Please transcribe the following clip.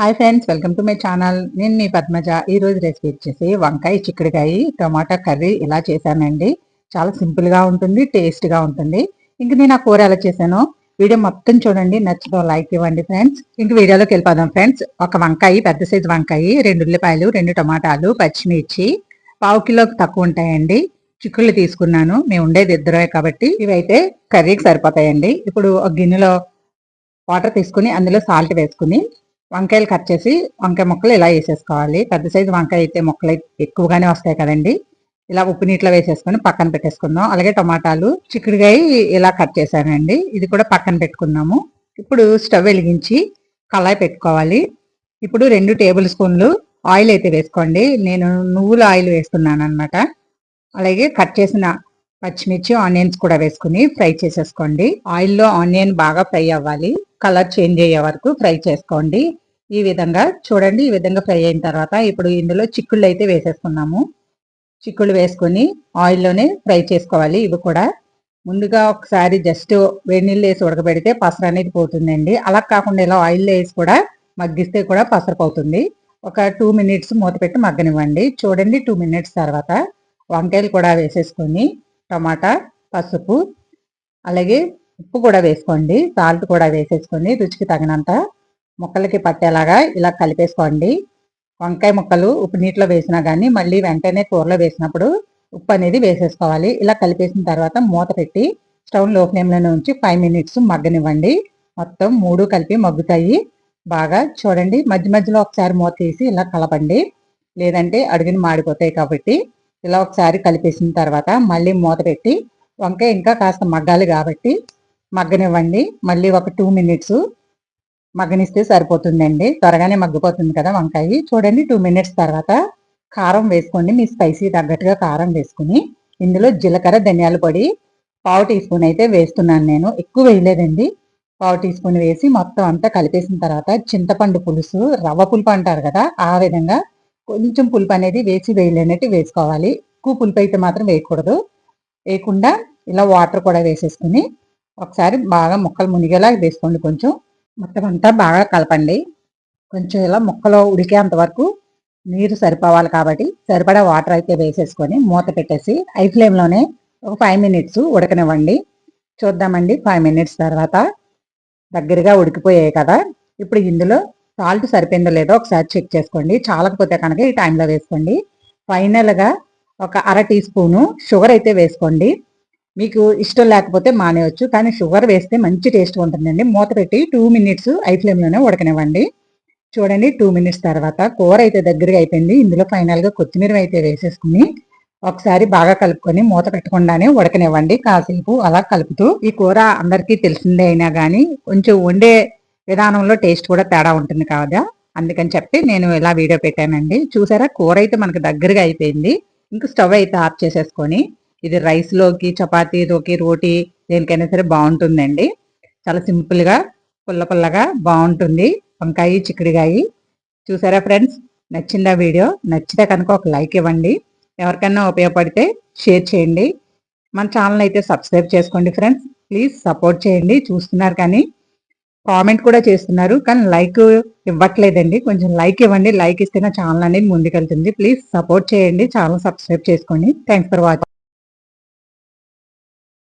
Hi friends welcome to my channel. నేను మీ పద్మజ. ఈరోజు రెసిపీ వచ్చేసి వంకాయ చిక్కుడుకాయ టమాటా కర్రీ ఇలా చేశానండి. చాలా సింపుల్గా ఉంటుంది టేస్ట్గా ఉంటుంది. ఇంక నేను ఆ కూర ఎలా చేశాను వీడియో మొత్తం చూడండి నచ్చడం లైక్ ఇవ్వండి ఫ్రెండ్స్. ఇంక వీడియోలోకి వెళ్ళిపోదాం ఫ్రెండ్స్. ఒక వంకాయ పెద్ద సైజు వంకాయ రెండు ఉల్లిపాయలు రెండు టమాటాలు పచ్చిమిర్చి పావు కిలోకి తక్కువ ఉంటాయండి. చిక్కుళ్ళు తీసుకున్నాను. మేము ఉండేది ఇద్దరే కాబట్టి ఇవైతే కర్రీకి సరిపోతాయండి. ఇప్పుడు ఒక గిన్నెలో వాటర్ తీసుకుని అందులో సాల్ట్ వేసుకుని వంకాయలు కట్ చేసి వంకాయ ముక్కలు ఇలా వేసేసుకోవాలి. పెద్ద సైజు వంకాయ అయితే ముక్కలు ఎక్కువగానే వస్తాయి కదండి. ఇలా ఉప్పు నీటిలో వేసేసుకొని పక్కన పెట్టేసుకుందాం. అలాగే టమాటాలు చిక్కుడుగాయ ఇలా కట్ చేశానండి. ఇది కూడా పక్కన పెట్టుకున్నాము ఇప్పుడు స్టవ్ వెలిగించి కళాయి పెట్టుకోవాలి. ఇప్పుడు రెండు టేబుల్ స్పూన్లు ఆయిల్ అయితే వేసుకోండి. నేను నువ్వుల ఆయిల్ వేస్తున్నాను అనమాట అలాగే కట్ చేసిన పచ్చిమిర్చి ఆనియన్స్ కూడా వేసుకుని ఫ్రై చేసేసుకోండి. ఆయిల్లో ఆనియన్ బాగా ఫ్రై అవ్వాలి. కలర్ చేంజ్ అయ్యే వరకు ఫ్రై చేసుకోండి. ఈ విధంగా చూడండి ఈ విధంగా ఫ్రై అయిన తర్వాత ఇప్పుడు ఇందులో చిక్కుళ్ళు అయితే వేసేసుకున్నాము. చిక్కుళ్ళు వేసుకొని ఆయిల్లోనే ఫ్రై చేసుకోవాలి. ఇవి కూడా ముందుగా ఒకసారి జస్ట్ వేడి వేసి ఉడకబెడితే పసర అనేది పోతుందండి. అలా కాకుండా ఇలా ఆయిల్ వేసి కూడా మగ్గిస్తే కూడా పసరపోతుంది ఒక టూ మినిట్స్ మూత పెట్టి మగ్గనివ్వండి. చూడండి టూ మినిట్స్ తర్వాత వంకాయలు కూడా వేసేసుకొని టమాటా పసుపు అలాగే ఉప్పు కూడా వేసుకోండి. సాల్ట్ కూడా వేసేసుకోండి. రుచికి తగినంత ముక్కలకి పట్టేలాగా ఇలా కలిపేసుకోండి. వంకాయ ముక్కలు ఉప్పు నీటిలో వేసినా కానీ మళ్ళీ వెంటనే కూరలో వేసినప్పుడు ఉప్పు అనేది వేసేసుకోవాలి. ఇలా కలిపేసిన తర్వాత మూత పెట్టి స్టవ్లో ఫ్లేమ్లోనే ఉంచి ఫైవ్ మినిట్స్ మగ్గనివ్వండి. మొత్తం మూడు కలిపి మగ్గుతాయి. బాగా చూడండి. మధ్య మధ్యలో ఒకసారి మూత తీసి ఇలా కలపండి. లేదంటే అడుగుని మాడిపోతాయి కాబట్టి ఇలా ఒకసారి కలిపేసిన తర్వాత మళ్ళీ మూత పెట్టి వంకాయ ఇంకా కాస్త మగ్గాలి కాబట్టి మగ్గనివ్వండి. మళ్ళీ ఒక టూ మినిట్స్ మగ్గనిస్తే సరిపోతుందండి. త్వరగానే మగ్గిపోతుంది కదా వంకాయ. చూడండి టూ మినిట్స్ తర్వాత కారం వేసుకోండి. మీ స్పైసీ తగ్గట్టుగా కారం వేసుకుని ఇందులో జీలకర్ర ధనియాల పొడి పావు టీ స్పూన్ అయితే వేస్తున్నాను నేను. ఎక్కువ వేయలేదండి. పావు టీ స్పూన్ వేసి మొత్తం అంతా కలిపేసిన తర్వాత చింతపండు పులుసు రవ్వ పులుపు అంటారు కదా ఆ విధంగా కొంచెం పులుపు అనేది వేసి వేయలేనట్టు వేసుకోవాలి. ఎక్కువ పులుపు అయితే మాత్రం వేయకూడదు. వేయకుండా ఇలా వాటర్ కూడా వేసేసుకుని ఒకసారి బాగా ముక్కలు మునిగేలా వేసుకోండి కొంచెం. మొత్తం అంతా బాగా కలపండి. కొంచెం ఇలా ముక్కలో ఉడికేంత వరకు నీరు సరిపోవాలి కాబట్టి సరిపడా వాటర్ అయితే వేసేసుకొని మూత పెట్టేసి ఐ ఫ్లేమ్లోనే ఒక ఫైవ్ మినిట్స్ ఉడకనివ్వండి. చూద్దామండి ఫైవ్ మినిట్స్ తర్వాత దగ్గరగా ఉడికిపోయాయి కదా. ఇప్పుడు ఇందులో సాల్ట్ సరిపోయిందో లేదో ఒకసారి చెక్ చేసుకోండి. చాలకపోతే కనుక ఈ టైంలో వేసుకోండి. ఫైనల్గా ఒక అర టీ స్పూను షుగర్ అయితే వేసుకోండి. మీకు ఇష్టం లేకపోతే మానేయచ్చు కానీ షుగర్ వేస్తే మంచి టేస్ట్ ఉంటుందండి. మూత పెట్టి టూ మినిట్స్ ఐ ఫ్లేమ్లోనే ఉడకనివ్వండి. చూడండి టూ మినిట్స్ తర్వాత కూర అయితే దగ్గరగా అయిపోయింది. ఇందులో ఫైనల్గా కొత్తిమీర అయితే వేసేసుకుని ఒకసారి బాగా కలుపుకొని మూత పెట్టకుండానే ఉడకనివ్వండి. కాసేపు అలా కలుపుతూ ఈ కూర అందరికీ తెలిసిందే అయినా కానీ కొంచెం వండే విధానంలో టేస్ట్ కూడా తేడా ఉంటుంది కాదా? అందుకని చెప్పి నేను ఇలా వీడియో పెట్టానండి. చూసారా? కూర అయితే మనకు దగ్గరగా అయిపోయింది. ఇంక స్టవ్ అయితే ఆఫ్ చేసేసుకొని ఇది రైస్లోకి చపాతీలోకి రోటీ దేనికైనా సరే బాగుంటుందండి. చాలా సింపుల్గా పుల్ల పుల్లగా బాగుంటుంది. వంకాయ చిక్కుడికాయ. చూసారా ఫ్రెండ్స్ నచ్చిందా వీడియో నచ్చితే కనుక ఒక లైక్ ఇవ్వండి. ఎవరికైనా ఉపయోగపడితే షేర్ చేయండి. మన ఛానల్ అయితే సబ్స్క్రైబ్ చేసుకోండి ఫ్రెండ్స్ ప్లీజ్ సపోర్ట్ చేయండి. చూస్తున్నారు కానీ కామెంట్ కూడా చేస్తున్నారు. కానీ లైక్ ఇవ్వట్లేదండి. కొంచెం లైక్ ఇవ్వండి. లైక్ ఇస్తే నా ఛానల్ అనేది ముందుకెళ్తుంది. ప్లీజ్ సపోర్ట్ చేయండి. ఛానల్ సబ్స్క్రైబ్ చేసుకోండి. Thanks for watching